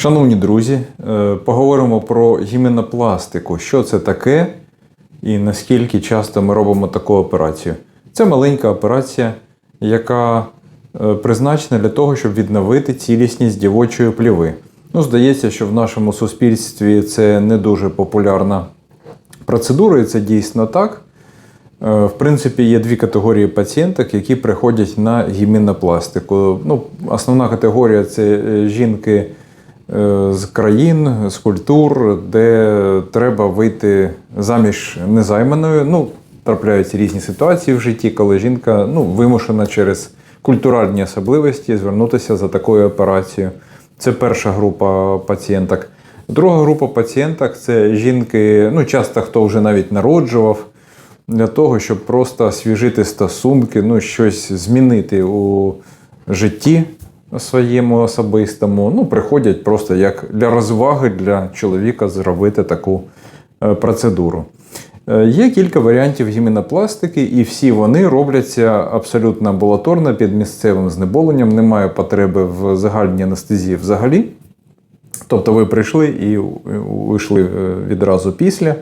Шановні друзі, е, поговоримо про гіменопластику. Що це таке і наскільки часто ми робимо таку операцію. Це маленька операція, яка е, призначена для того, щоб відновити цілісність дівочої пліви. Ну, здається, що в нашому суспільстві це не дуже популярна процедура, і це дійсно так. Е, В принципі, є дві категорії пацієнток, які приходять на гіменопластику. Ну, основна категорія це жінки з країн, з культур, де треба вийти заміж незайманою. Ну, трапляються різні ситуації в житті, коли жінка ну, вимушена через культуральні особливості звернутися за такою операцією. Це перша група пацієнток. Друга група пацієнток це жінки, ну часто хто вже навіть народжував, для того, щоб просто освіжити стосунки, ну, щось змінити у житті своєму особистому. Ну, приходять просто як для розваги для чоловіка зробити таку е, процедуру. Е, Є кілька варіантів гіменопластики, і всі вони робляться абсолютно амбулаторно під місцевим знеболенням. Немає потреби в загальній анестезії взагалі. Тобто ви прийшли і вийшли відразу після.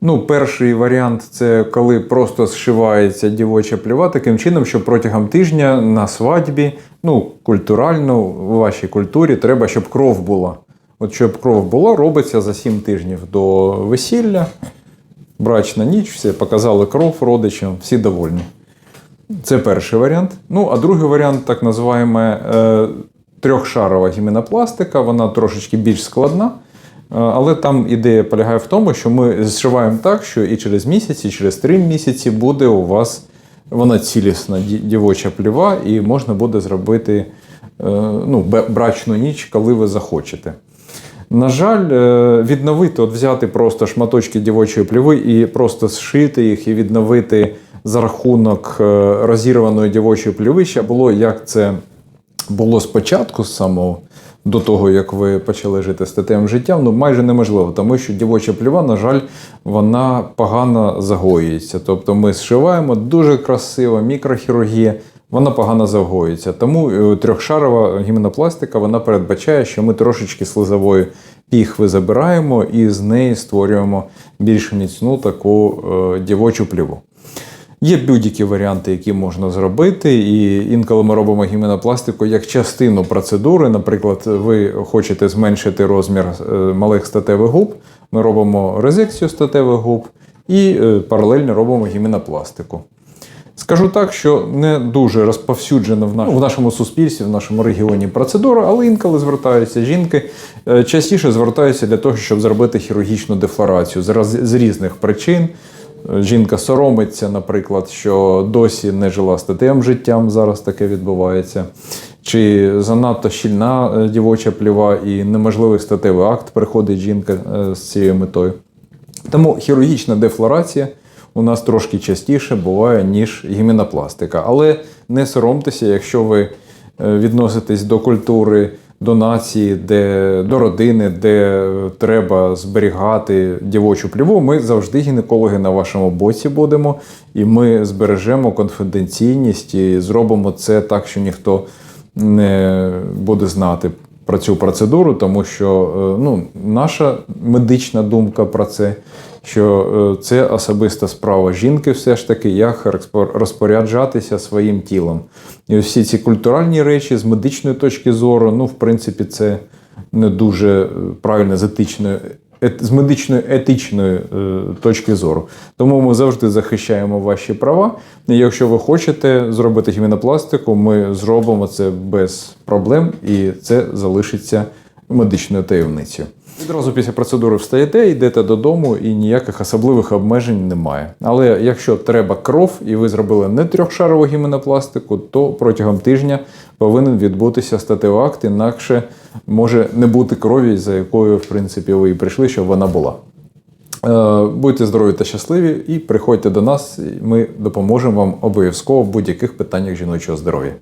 Ну, перший варіант це коли просто зшивається дівоча пліва таким чином, що протягом тижня на свадьбі, ну, культурально, у вашій культурі треба, щоб кров була. От щоб кров була, робиться за 7 тижнів до весілля. Брачна ніч, всі показали кров родичам, всі довольні. Це перший варіант. Ну, а другий варіант, так називаємо е, трьохшарова гіменопластика, вона трошечки більш складна. Е, Але там ідея полягає в тому, що ми зшиваємо так, що і через місяць, і через три місяці буде у вас вона цілісна дівоча пліва, і можна буде зробити е, ну, брачну ніч, коли ви захочете. На жаль, е, відновити, от взяти просто шматочки дівочої пліви і просто зшити їх і відновити за рахунок розірваної дівочої пліви ще було, як це було спочатку з самого до того, як ви почали жити статевим життям, ну майже неможливо, тому що дівоча пліва, на жаль, вона погано загоюється. Тобто ми зшиваємо дуже красиво, мікрохірургія, вона погано загоюється. Тому е, трьохшарова гіменопластика вона передбачає, що ми трошечки слизової піхви забираємо і з неї створюємо більш міцну таку е, дівочу пліву. Є будь-які варіанти, які можна зробити, і інколи ми робимо гіменопластику як частину процедури. Наприклад, ви хочете зменшити розмір е, малих статевих губ. Ми робимо резекцію статевих губ і е, паралельно робимо гіменопластику. Скажу так, що не дуже розповсюджена в, наш- в нашому суспільстві, в нашому регіоні процедура, але інколи звертаються жінки. е, Частіше звертаються для того, щоб зробити хірургічну дефлорацію з різних причин. Жінка соромиться, наприклад, що досі не жила статевим життям, зараз таке відбувається. Чи занадто щільна е, дівоча пліва і неможливий статевий акт приходить жінка е, з цією метою. Тому хірургічна дефлорація у нас трошки частіше буває, ніж гіменопластика. Але не соромтеся, якщо ви е, відноситесь до культури, до нації, де, до родини, де треба зберігати дівочу пліву, ми завжди гінекологи на вашому боці будемо, і ми збережемо конфіденційність і зробимо це так, що ніхто не буде знати про цю процедуру, тому що е, ну, наша медична думка про це, що е, це особиста справа жінки, все ж таки, як розпоряджатися своїм тілом. І всі ці культуральні речі з медичної точки зору, ну, в принципі, це не дуже е, правильно з етичної. З медичної етичної е, точки зору. Тому ми завжди захищаємо ваші права. Якщо ви хочете зробити гімінопластику, ми зробимо це без проблем, і це залишиться медичною таємницею. Відразу після процедури встаєте, йдете додому, і ніяких особливих обмежень немає. Але якщо треба кров, і ви зробили не трьохшарову гіменопластику, то протягом тижня повинен відбутися статевий акт, інакше може не бути крові, за якою, в принципі, ви і прийшли, щоб вона була. Е, Будьте здорові та щасливі і приходьте до нас. Ми допоможемо вам обов'язково в будь-яких питаннях жіночого здоров'я.